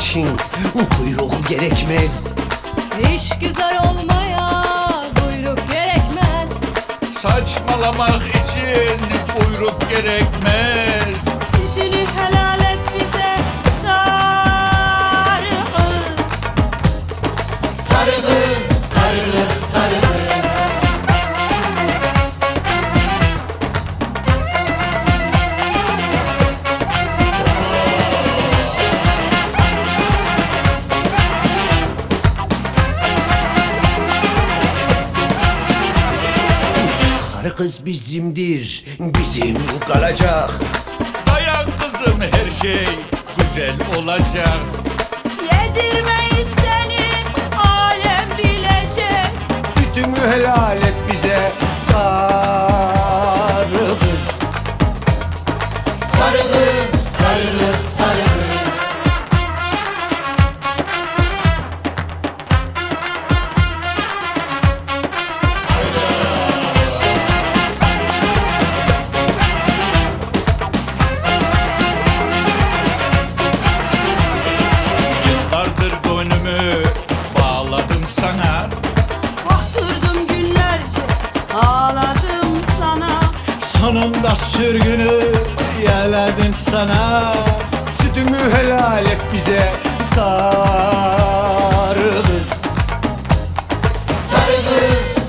için kuyruk gerekmez. İş güzel olmaya buyruk gerekmez. Saçmalamak için buyruk gerekmez. Kız bizimdir, bizim kalacak. Dayan kızım her şey güzel olacak. Yedirmeyi seni alem bilecek Sütümü helal et bize sarı Sonunda sürgünü yerledin sana Sütümü helal et bize sarı kız. Sarı kız,